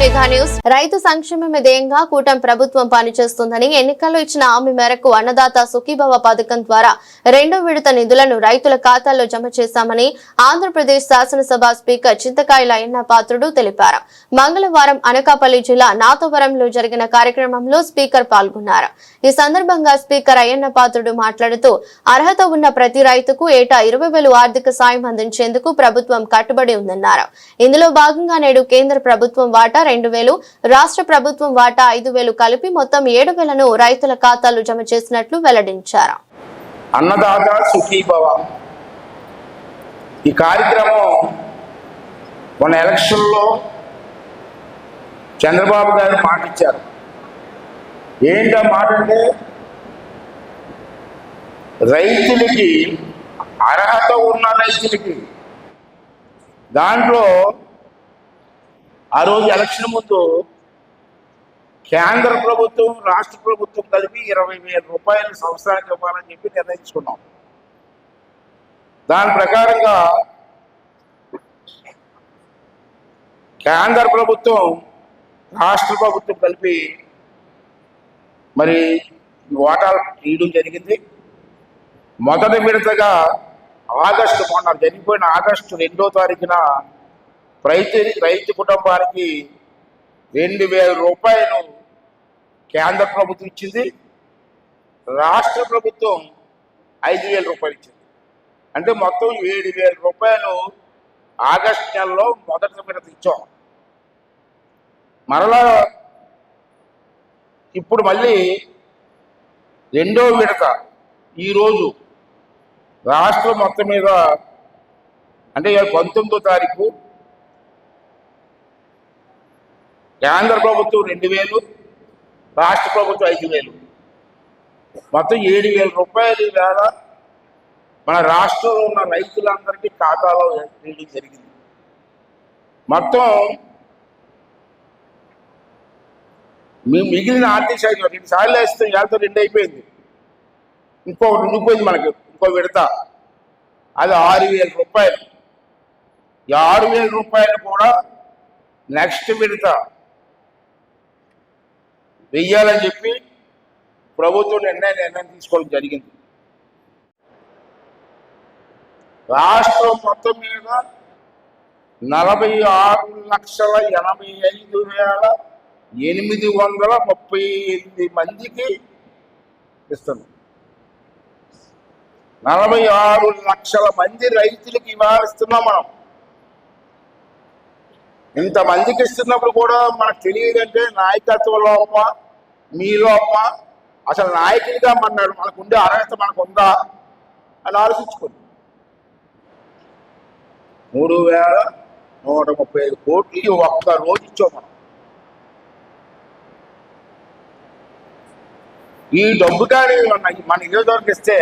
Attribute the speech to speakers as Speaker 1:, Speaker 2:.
Speaker 1: నిఘా న్యూస్. రైతు సంక్షేమమే విధేయంగా కూటమి ప్రభుత్వం పనిచేస్తుందని ఎన్నికల్లో ఇచ్చిన హామీ మేరకు అన్నదాత సుఖీభవ పథకం ద్వారా రెండో విడత నిధులను రైతుల ఖాతాల్లో జమ చేశామని ఆంధ్రప్రదేశ్ శాసనసభ స్పీకర్ చింతకాయల అయ్యన్న పాత్రుడు తెలిపారు. మంగళవారం అనకాపల్లి జిల్లా నాతవరంలో జరిగిన కార్యక్రమంలో స్పీకర్ పాల్గొన్నారు. ఈ సందర్భంగా స్పీకర్ అయ్యన్న పాత్రుడు మాట్లాడుతూ అర్హత ఉన్న ప్రతి రైతుకు ఏటా ఇరవై వేలు ఆర్థిక సాయం అందించేందుకు ప్రభుత్వం కట్టుబడి ఉందన్నారు. ఇందులో భాగంగా నేడు కేంద్ర ప్రభుత్వం వాటా రెండు వేలు రాష్ట్ర ప్రభుత్వం వాటా ఐదు వేలు కలిపి మొత్తం ఏడు వేలను రైతుల ఖాతాలు జమ చేసినట్లు వెల్లడించారు.
Speaker 2: అన్నదాత సుఖీభవ ఈ కార్యక్రమం మొన్న ఎలక్షన్లో చంద్రబాబు గారు మాట ఇచ్చారు. ఏంటో మాట అంటే రైతులకి అర్హత ఉన్న రైతులకి దాంట్లో ఆ రోజు ఎలక్షన్ ముందు కేంద్ర ప్రభుత్వం రాష్ట్ర ప్రభుత్వం కలిపి ఇరవై వేల రూపాయలు సంవత్సరానికి ఇవ్వాలని చెప్పి నిర్ణయించుకున్నాం. దాని ప్రకారంగా కేంద్ర ప్రభుత్వం రాష్ట్ర ప్రభుత్వం కలిపి మరి ఓటాలు తీయడం జరిగింది. మొదటి విడతగా ఆగస్టు మొన్న జరిగిపోయిన ఆగస్టు రెండో తారీఖున రైతు రైతు కుటుంబానికి రెండు వేల రూపాయలు కేంద్ర ప్రభుత్వం ఇచ్చింది రాష్ట్ర ప్రభుత్వం ఐదు వేల రూపాయలు ఇచ్చింది. అంటే మొత్తం ఏడు వేల రూపాయలు ఆగస్టు నెలలో మొదటి విడత ఇచ్చాం. మరలా ఇప్పుడు మళ్ళీ రెండో విడత ఈరోజు రాష్ట్రం మొత్తం మీద అంటే పంతొమ్మిదో తారీఖు కేంద్ర ప్రభుత్వం రెండు వేలు రాష్ట్ర ప్రభుత్వం ఐదు వేలు. మొత్తం ఏడు వేల రూపాయలు వేల మన రాష్ట్రంలో ఉన్న రైతులందరికీ ఖాతాలో వేయడం జరిగింది. మొత్తం మేము మిగిలిన ఆర్థిక శాఖ రెండు సార్లు వేస్తే వేలతో రెండు అయిపోయింది. ఇంకొకటి ఉండిపోయింది మనకి ఇంకో విడత. అది ఆరు వేల రూపాయలు. ఈ ఆరు వేల రూపాయలు కూడా నెక్స్ట్ విడత. వెయ్యాలని చెప్పి ప్రభుత్వం నిర్ణయం నిర్ణయం తీసుకోవడం జరిగింది. రాష్ట్రం మొత్తం మీద నలభై ఆరు లక్షల ఎనభై ఐదు వేల ఎనిమిది వందల ముప్పై ఎనిమిది మందికి ఇస్తున్నాం. నలభై ఆరు లక్షల మంది రైతులకు ఇవాళ ఇస్తున్నాం మనం. ఇంతమందికి ఇస్తున్నప్పుడు కూడా మనకు తెలియదంటే నాయకత్వ లోప మీ లోప అసలు నాయకుడిగా మన్నాడు మనకు ఉండే అర్హత మనకు ఉందా అని ఆలోచించుకోండి. మూడు వేల నూట ముప్పై ఐదు కోట్లు ఒక్క రోజు ఇచ్చాం మనం. ఈ డబ్బు కానీ మన మన దొరికిస్తే ఇస్తే